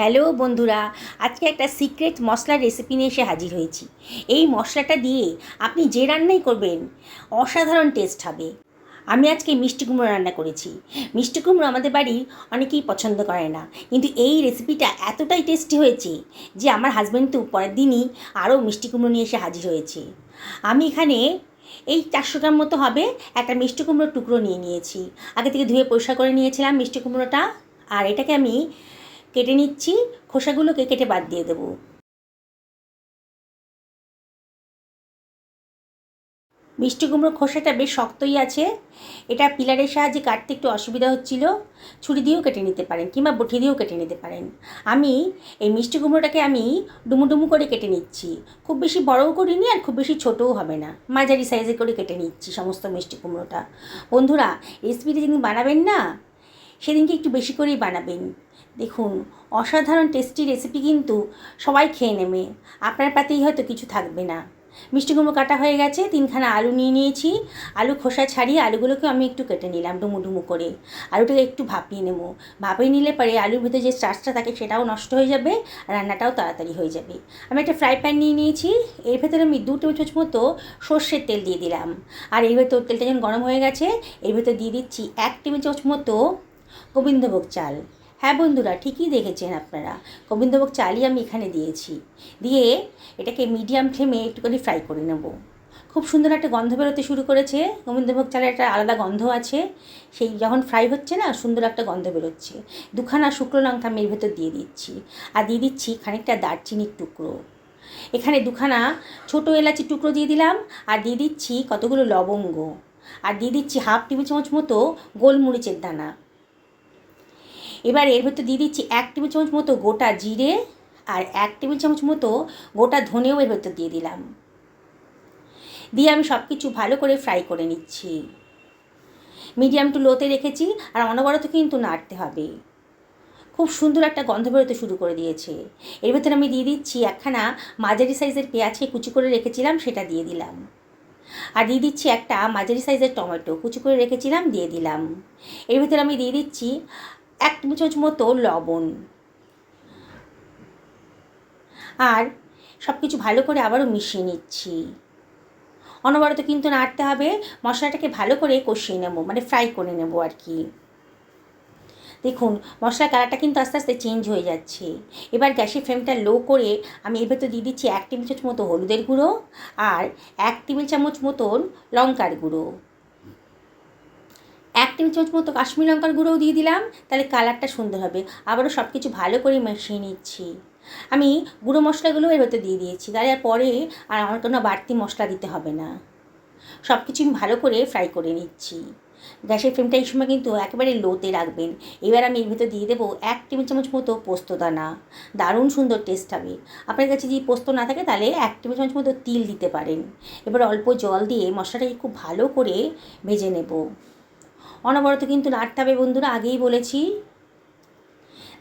Hello বন্ধুরা, আজকে একটা সিক্রেট মশলার রেসিপি নিয়ে এসে হাজির হয়েছি। এই মশলাটা দিয়ে আপনি যে রান্নাই করবেন, অসাধারণ টেস্ট হবে। আমি আজকে মিষ্টি কুমড়ো রান্না করেছি। মিষ্টি কুমড়ো আমাদের বাড়ির অনেকেই পছন্দ করে না, কিন্তু এই রেসিপিটা এতটাই টেস্টি হয়েছে যে আমার হাজব্যান্ড তো পরের দিনই আরও মিষ্টি কুমড়ো নিয়ে এসে হাজির হয়েছে। আমি এখানে এই চারশো গ্রাম মতো হবে একটা মিষ্টি কুমড়োর টুকরো নিয়ে নিয়েছি। আগে থেকে ধুয়ে পরিষ্কার করে নিয়েছিলাম মিষ্টি কুমড়োটা, আর এটাকে আমি কেটে নিচ্ছি, খোসাগুলোকে কেটে বাদ দিয়ে দেবো। মিষ্টি কুমড়ো খোসাটা বেশ শক্তই আছে। এটা পিলারের সাহায্যে কাটতে একটু অসুবিধা হচ্ছিল। ছুরি দিয়েও কেটে নিতে পারেন কিংবা বটি দিয়েও কেটে নিতে পারেন। আমি এই মিষ্টি কুমড়োটাকে আমি ডুমু ডুমু করে কেটে নিচ্ছি। খুব বেশি বড়ও করিনি আর খুব বেশি ছোটও হবে না। মাঝারি সাইজে করে কেটে নিচ্ছি সমস্ত মিষ্টি কুমড়োটা। বন্ধুরা, রেসিপিটা যেদিন বানাবেন না, সেদিনকে একটু বেশি করেই বানাবেন। দেখুন, অসাধারণ টেস্টি রেসিপি কিন্তু সবাই খেয়ে নেবে। আপনার পাতেই হয়তো কিছু থাকবে না। মিষ্টি কুমড়ো কাটা হয়ে গেছে, তিনখানা আলু নিয়ে নিয়েছি। আলু খোসা ছাড়িয়ে আলুগুলোকে আমি একটু কেটে নিলাম ডুমু ডুমু করে। আলুটাকে একটু ভাপিয়ে নেব। ভাপিয়ে নিলে পরে আলুর ভিতরে যে স্টার্চটা থাকে সেটাও নষ্ট হয়ে যাবে রান্নাটাও তাড়াতাড়ি হয়ে যাবে। আমি একটা ফ্রাই প্যান নিয়ে নিয়েছি। এর ভেতরে আমি দু চামচ মতো সর্ষের তেল দিয়ে দিলাম। আর এর ভেতর তেলটা যখন গরম হয়ে গেছে, এর ভেতর দিয়ে দিচ্ছি এক টেবিল চামচ মতো গোবিন্দভোগ চাল। হ্যাঁ বন্ধুরা, ঠিকই দেখেছেন আপনারা। গোবিন্দভোগ চালই আমি এখানে দিয়েছি। দিয়ে এটাকে মিডিয়াম ফ্লেমে একটুখানি ফ্রাই করে নেব। খুব সুন্দর একটা গন্ধ বেরোতে শুরু করেছে। গোবিন্দভোগ চালের একটা আলাদা গন্ধ আছে। সেই যখন ফ্রাই হচ্ছে না, সুন্দর একটা গন্ধ বেরোচ্ছে। দুখানা শুকনো লঙ্কা আমি এর ভেতর দিয়ে দিচ্ছি। আর দিয়ে দিচ্ছি খানিকটা দারচিনির টুকরো। এখানে দুখানা ছোটো এলাচির টুকরো দিয়ে দিলাম। আর দিয়ে দিচ্ছি কতগুলো লবঙ্গ। আর দিয়ে দিচ্ছি হাফ টেবিল চামচ মতো গোলমরিচের দানা। এবার এর ভেতর দিয়ে দিচ্ছি এক টেবিল চামচ মতো গোটা জিরে আর এক টেবিল চামচ মতো গোটা ধনেও এর ভেতর দিয়ে দিলাম। দিয়ে আমি সব কিছু ভালো করে ফ্রাই করে নিচ্ছি। মিডিয়াম টু লোতে রেখেছি আর অনবরত কিন্তু নাড়তে হবে। খুব সুন্দর একটা গন্ধ বেরোতে শুরু করে দিয়েছে। এর ভেতরে আমি দিয়ে দিচ্ছি একখানা মাঝারি সাইজের পেঁয়াজকে কুচি করে রেখেছিলাম, সেটা দিয়ে দিলাম। আর দিয়ে দিচ্ছি একটা মাঝারি সাইজের টমেটো, কুচি করে রেখেছিলাম, দিয়ে দিলাম। এর ভিতরে আমি দিয়ে দিচ্ছি এক চামচ মতো লবণ। আর সব কিছু ভালো করে আবারও মিশিয়ে নিচ্ছি। অনবরত কিন্তু নাড়তে হবে, মশলাটাকে ভালো করে কষিয়ে নেব মানে ফ্রাই করে নেব আর কি। দেখুন, মশলার কালারটা কিন্তু আস্তে আস্তে চেঞ্জ হয়ে যাচ্ছে। এবার গ্যাসের ফ্লেমটা লো করে আমি এর ভেতর দিয়ে দিচ্ছি এক টেবিল চামচ মতো হলুদের গুঁড়ো আর এক টেবিল চামচ মতন লঙ্কার গুঁড়ো। এক টেবিল চামচ মতো কাশ্মীর লঙ্কার গুঁড়োও দিয়ে দিলাম, তাহলে কালারটা সুন্দর হবে। আবারও সব কিছু ভালো করে মিশিয়ে নিচ্ছি। আমি গুঁড়ো মশলাগুলো এর ভেতর দিয়ে দিয়েছি, তাহলে আর পরে আর আমার কোনো বাড়তি মশলা দিতে হবে না। সব কিছু আমি ভালো করে ফ্রাই করে নিচ্ছি। গ্যাসের ফ্লেমটা এই সময় কিন্তু একেবারে লোতে রাখবেন। এবার আমি এর ভিতর দিয়ে দেবো এক টেবিল চামচ মতো পোস্ত দানা। দারুণ সুন্দর টেস্ট হবে। আপনার কাছে যদি পোস্ত না থাকে, তাহলে এক টেবিল চামচ মতো তিল দিতে পারেন। এবার অল্প জল দিয়ে মশলাটাকে খুব ভালো করে ভেজে নেব। অনবরত কিন্তু নাড়তে হবে বন্ধুরা, আগেই বলেছি।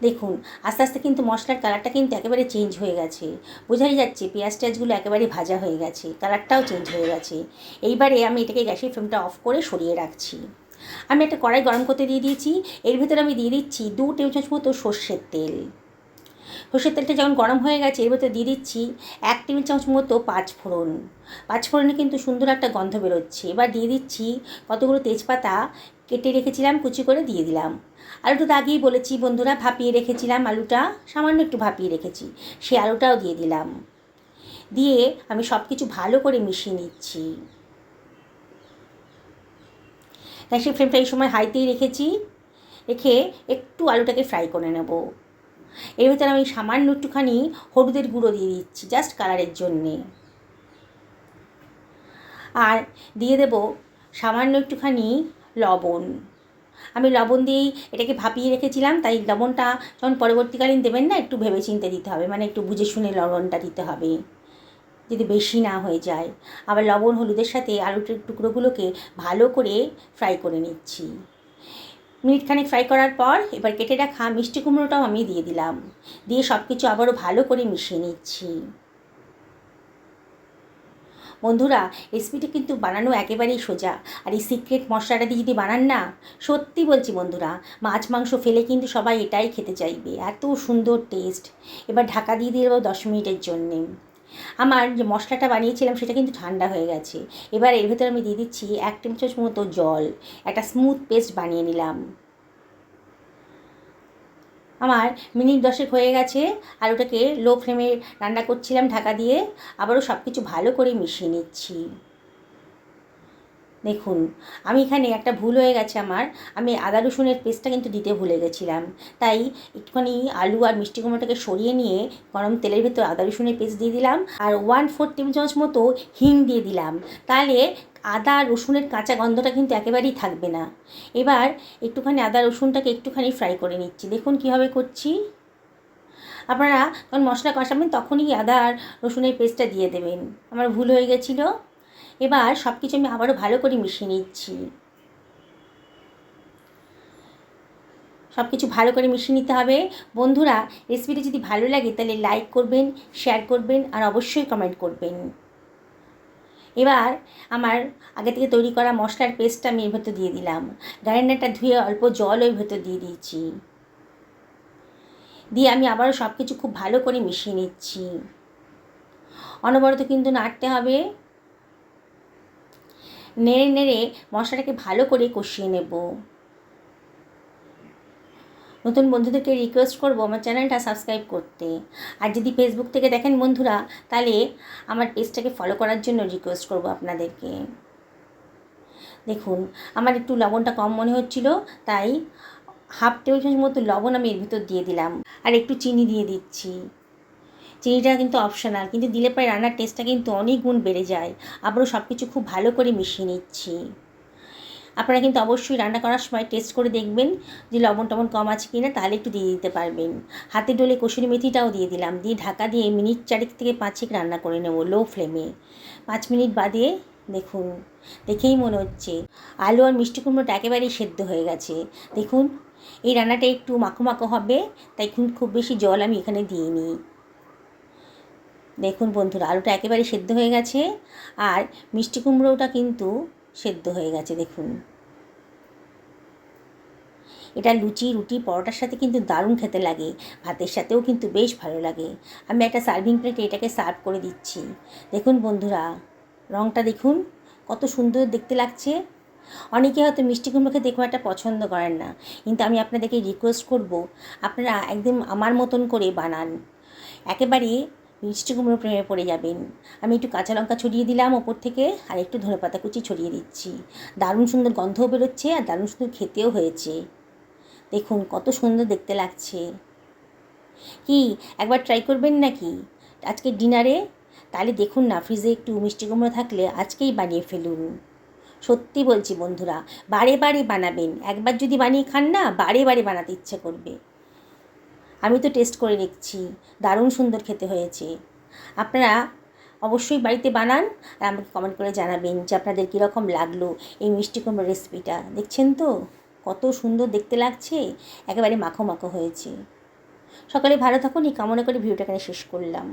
দেখুন, আস্তে আস্তে কিন্তু মশলার কালারটা কিন্তু একেবারে চেঞ্জ হয়ে গেছে। বোঝাই যাচ্ছে পেঁয়াজ টেয়াজগুলো একেবারে ভাজা হয়ে গেছে, কালারটাও চেঞ্জ হয়ে গেছে। এইবারে আমি এটাকে গ্যাসের ফ্লেমটা অফ করে সরিয়ে রাখছি। আমি একটা কড়াই গরম করতে দিয়ে দিয়েছি, এর ভিতরে আমি দিয়ে দিচ্ছি দু টেবিল চামচ মতো সর্ষের তেল। সর্ষের তেলটা যখন গরম হয়ে গেছে, এর ভেতরে দিয়ে দিচ্ছি এক টেবিল চামচ মতো পাঁচ ফোড়ন পাঁচ ফোড়নে কিন্তু সুন্দর একটা গন্ধ বেরোচ্ছে। এবার দিয়ে দিচ্ছি কতগুলো তেজপাতা কেটে রেখেছিলাম, কুচি করে দিয়ে দিলাম। আলুটা আগেই বলেছি বন্ধুরা, ভাপিয়ে রেখেছিলাম আলুটা, সামান্য একটু ভাপিয়ে রেখেছি সেই আলুটাও দিয়ে দিলাম। দিয়ে আমি সব কিছু ভালো করে মিশিয়ে নিচ্ছি। গ্যাসের ফ্লেমটা এই সময় হাইতেই রেখেছি, রেখে একটু আলুটাকে ফ্রাই করে নেব। এর ভিতরে আমি সামান্য একটুখানি হলুদের গুঁড়ো দিয়ে দিচ্ছি, জাস্ট কালারের জন্যে। আর দিয়ে দেব সামান্য একটুখানি লবণ। আমি লবণ দিয়েই এটাকে ভাপিয়ে রেখেছিলাম, তাই লবণটা যখন পরবর্তীকালীন দেবেন না, একটু ভেবে চিনতে দিতে হবে মানে একটু বুঝে শুনে লবণটা দিতে হবে, যদি বেশি না হয়ে যায়। আবার লবণ হলুদের সাথে আলুর টুকরোগুলোকে ভালো করে ফ্রাই করে নিচ্ছি। মিনিটখানেক ফ্রাই করার পর এবার কেটে রাখা মিষ্টি কুমড়োটাও আমি দিয়ে দিলাম। দিয়ে সব কিছু আবারও ভালো করে মিশিয়ে নিচ্ছি। বন্ধুরা, রেসিপিটা কিন্তু বানানো একেবারেই সোজা। আর এই সিক্রেট মশলাটা দিয়ে যদি বানান না, সত্যি বলছি বন্ধুরা, মাছ, মাংস ফেলে কিন্তু সবাই এটাই খেতে চাইবে। এত সুন্দর টেস্ট এবার ঢাকা দিয়ে দিয়ে দেবো দশ মিনিটের জন্যে। আমার যে মশলাটা বানিয়েছিলাম, সেটা কিন্তু ঠান্ডা হয়ে গেছে। এবার এর ভেতরে আমি দিয়ে দিচ্ছি এক চামচ মতো জল। একটা স্মুথ পেস্ট বানিয়ে নিলাম। আমার মিনিট দশেক হয়ে গেছে আর ওটাকে লো ফ্লেমে রান্না করছিলাম ঢাকা দিয়ে। আবারও সব কিছু ভালো করে মিশিয়ে নিচ্ছি। দেখুন, আমি এখানে একটা ভুল হয়ে গেছে আমার। আমি আদা রসুনের পেস্টটা কিন্তু দিতে ভুলে গেছিলাম। তাই একটুখানি আলু আর মিষ্টি কুমড়োটাকে সরিয়ে নিয়ে গরম তেলের ভেতর আদা রসুনের পেস্ট দিয়ে দিলাম আর ওয়ান ফোর টেবিল চামচ মতো হিং দিয়ে দিলাম। তাহলে আদা রসুনের কাঁচা গন্ধটা কিন্তু একেবারেই থাকবে না। এবার একটুখানি আদা রসুনটাকে একটুখানি ফ্রাই করে নিচ্ছি। দেখুন কীভাবে করছি। আপনারা যখন মশলা কষাবেন তখনই আদা আর রসুনের পেস্টটা দিয়ে দেবেন। আমার ভুল হয়ে গেছিল। এবার সব কিছু আমি আবারও ভালো করে মিশিয়ে নিচ্ছি। সব কিছু ভালো করে মিশিয়ে নিতে হবে। বন্ধুরা রেসিপিটি যদি ভালো লাগে তাহলে লাইক করবেন শেয়ার করবেন আর অবশ্যই কমেন্ট করবেন। এবার আমার আগে থেকে তৈরি করা মশলার পেস্টটা আমি এর ভেতর দিয়ে দিলাম। গ্রাইন্ডারটা ধুয়ে অল্প জল ওই ভেতর দিয়ে দিয়েছি দিয়ে আমি আবারও সব কিছু খুব ভালো করে মিশিয়ে নিচ্ছি। অনবরত কিন্তু নাড়তে হবে। নেড়ে নেড়ে মশলাটাকে ভালো করে কষিয়ে নেব। নতুন বন্ধুদেরকে রিকোয়েস্ট করব আমার চ্যানেলটা সাবস্ক্রাইব করতে। আর যদি ফেসবুক থেকে দেখেন বন্ধুরা, তাহলে আমার পেজটাকে ফলো করার জন্য রিকোয়েস্ট করব আপনাদেরকে। দেখুন, আমার একটু লবণটা কম মনে হচ্ছিল, তাই হাফ টেবিল চামচ মতো লবণ আমি এর ভিতর দিয়ে দিলাম। আর একটু চিনি দিয়ে দিচ্ছি। চিনিটা কিন্তু অপশনাল কিন্তু দিলে পরে রান্নার টেস্টটা কিন্তু অনেক গুণ বেড়ে যায়। আবারও সব কিছু খুব ভালো করে মিশিয়ে নিচ্ছি। আপনারা কিন্তু অবশ্যই রান্না করার সময় টেস্ট করে দেখবেন যে লবণ টবণ কম আছে কি না তাহলে একটু দিয়ে দিতে পারবেন। হাতে ডোলে কসুরি মেথিটাও দিয়ে দিলাম, দিয়ে ঢাকা দিয়ে মিনিট চারেক থেকে পাঁচেক রান্না করে নেব লো ফ্লেমে পাঁচ মিনিট বাদে দেখুন, দেখেই মনে হচ্ছে আলু আর মিষ্টি কুমড়োটা একেবারেই সেদ্ধ হয়ে গেছে। দেখুন, এই রান্নাটা একটু মাখো মাখো হবে, তাই খুব বেশি জল আমি এখানে দিইনি। দেখুন বন্ধুরা, আলুটা একেবারে সেদ্ধ হয়ে গেছে আর মিষ্টি কুমড়োটা কিন্তু সেদ্ধ হয়ে গেছে, দেখুন। এটা লুচি, রুটি, পরোটার সাথে কিন্তু দারুণ খেতে লাগে, ভাতের সাথেও কিন্তু বেশ ভালো লাগে। আমি একটা সার্ভিং প্লেটে এটাকে সার্ভ করে দিচ্ছি। দেখুন বন্ধুরা রঙটা দেখুন, কত সুন্দর দেখতে লাগছে। অনেকে হয়তো মিষ্টি কুমড়ো খেতে খুব একটা পছন্দ করেন না, কিন্তু আমি আপনাদেরকে রিকোয়েস্ট করব, আপনারা একদম আমার মতন করে বানান। একেবারে মিষ্টি কুমড়ো প্রেমে পড়ে যাবেন। আমি একটু কাঁচা লঙ্কা ছড়িয়ে দিলাম ওপর থেকে আর একটু ধনে পাতা কুচি ছড়িয়ে দিচ্ছি। দারুণ সুন্দর গন্ধও বেরোচ্ছে আর দারুণ সুন্দর খেতেও হয়েছে। দেখুন, কত সুন্দর দেখতে লাগছে। কি, একবার ট্রাই করবেন নাকি? আজকে ডিনারে তাহলে দেখুন না ফ্রিজে একটু মিষ্টি কুমড়ো থাকলে আজকেই বানিয়ে ফেলুন। সত্যি বলছি বন্ধুরা, বারে বারে বানাবেন। একবার যদি বানিয়ে খান না, বারে বারে বানাতে ইচ্ছে করবে। আমি তো টেস্ট করে দেখছি, দারুণ সুন্দর খেতে হয়েছে। আপনারা অবশ্যই বাড়িতে বানান আর আমাকে কমেন্ট করে জানাবেন যে আপনাদের কীরকম লাগল এই মিষ্টি কুমড়ো রেসিপিটা দেখছেন তো? কত সুন্দর দেখতে লাগছে, একেবারে মাখো মাখো হয়েছে। সকালে ভালো থাকুন, এই কামনা করে ভিডিওটা এখানে শেষ করলাম।